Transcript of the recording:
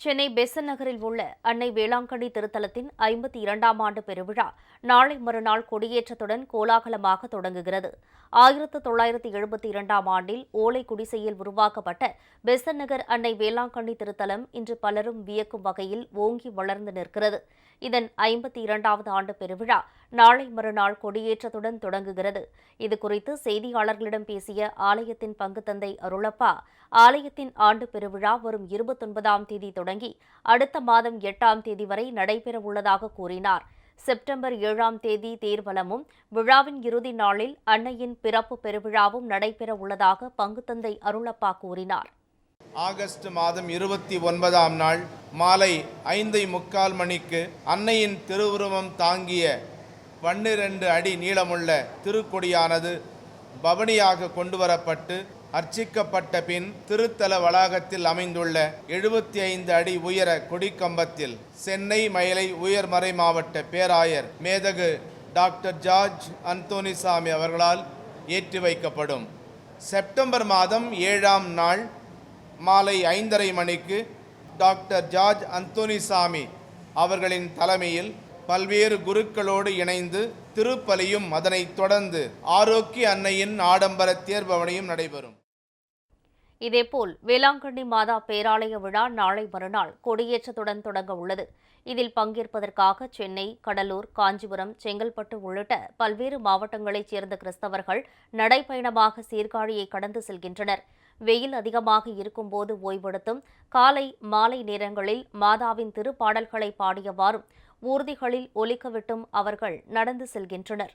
சென்னை பெசன் நகரில் உள்ள அன்னை வேளாங்கண்ணி திருத்தலத்தின் ஐம்பத்தி இரண்டாம் ஆண்டு பெருவிழா நாளை மறுநாள் கொடியேற்றத்துடன் கோலாகலமாக தொடங்குகிறது. ஆயிரத்து தொள்ளாயிரத்து எழுபத்தி இரண்டாம் ஆண்டில் ஓலை குடிசையில் உருவாக்கப்பட்ட பெசன் நகர் அன்னை வேளாங்கண்ணி திருத்தலம் இன்று பலரும் வியக்கும் வகையில் ஓங்கி வளர்ந்து நிற்கிறது. இதன் ஐம்பத்தி இரண்டாவது ஆண்டு பெருவிழா நாளை மறுநாள் கொடியேற்றத்துடன் தொடங்குகிறது. இதுகுறித்து செய்தியாளர்களிடம் பேசிய ஆலயத்தின் பங்குத்தந்தை அருளப்பா ஆலயத்தின் ஆண்டு பெருவிழா வரும் இருபத்தொன்பதாம் தேதி தொடங்கி அடுத்த மாதம் எட்டாம் தேதி வரை நடைபெறவுள்ளதாக கூறினார். செப்டம்பர் ஏழாம் தேதி தேர்வலமும் விழாவின் இறுதி நாளில் அன்னையின் பிறப்பு பெருவிழாவும் நடைபெறவுள்ளதாக பங்குத்தந்தை அருளப்பா கூறினார். ஆகஸ்ட் மாதம் இருபத்தி ஒன்பதாம் நாள் மாலை ஐந்தை முக்கால் மணிக்கு அன்னையின் திருவுருவம் தாங்கிய பன்னிரண்டு அடி நீளமுள்ள திருக்கொடியானது பவனியாக கொண்டுவரப்பட்டு அர்ச்சிக்கப்பட்ட பின் திருத்தல வளாகத்தில் அமைந்துள்ள எழுபத்தி ஐந்து அடி உயர கொடிக்கம்பத்தில் சென்னை மயிலை உயர்மறை மாவட்ட பேராயர் மேதகு டாக்டர் ஜார்ஜ் அந்தோனிசாமி அவர்களால் ஏற்றி வைக்கப்படும். செப்டம்பர் மாதம் ஏழாம் நாள் மாலை ஐந்தரை மணிக்கு டாக்டர் ஜார்ஜ் அந்தோனிசாமி அவர்களின் தலைமையில் பல்வேறு குருக்களோடு இணைந்து திருப்பலியும் அதனைத் தொடர்ந்து ஆரோக்கிய அன்னையின் ஆடம்பர தேர்பவனையும் நடைபெறும். இதேபோல் வேளாங்கண்ணி மாதா பேராலய விழா நாளை மறுநாள் கொடியேற்றத்துடன் தொடங்க உள்ளது. இதில் பங்கேற்பதற்காக சென்னை கடலூர் காஞ்சிபுரம் செங்கல்பட்டு உள்ளிட்ட பல்வேறு மாவட்டங்களைச் சேர்ந்த கிறிஸ்தவர்கள் நடைப்பயணமாக சீர்காழியை கடந்து செல்கின்றனர். வெயில் அதிகமாக இருக்கும்போது ஓய்வெடுத்தும் காலை மாலை நேரங்களில் மாதாவின் திருப்பாடல்களை பாடியவாறும் ஊர்திகளில் ஒலிக்கவிட்டும் அவர்கள் நடந்து செல்கின்றனர்.